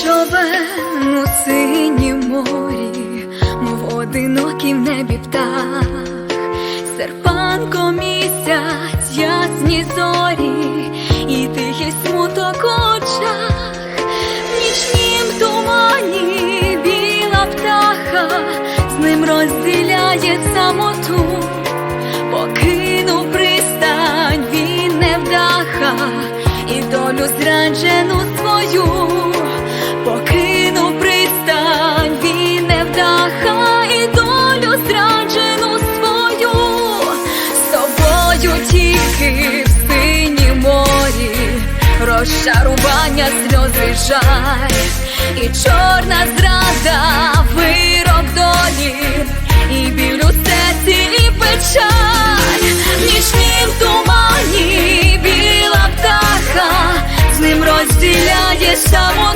Живем у синім морі, мов одинокий в небі птах, серпанко місяць, ясні зорі, і тихий смуток очах, в нічнім тумані біла птаха, з ним розділяє самоту, покинув пристань, він невдаха, і долю зраджену свою покинув пристань, він не і долю зраджену свою, з тобою тільки в синім морі, розчарування, сльози жаль, і чорна зрада, вирок долі, і біль у серці, і печаль, в нічнім тумані біла птаха, з ним розділяє самоту,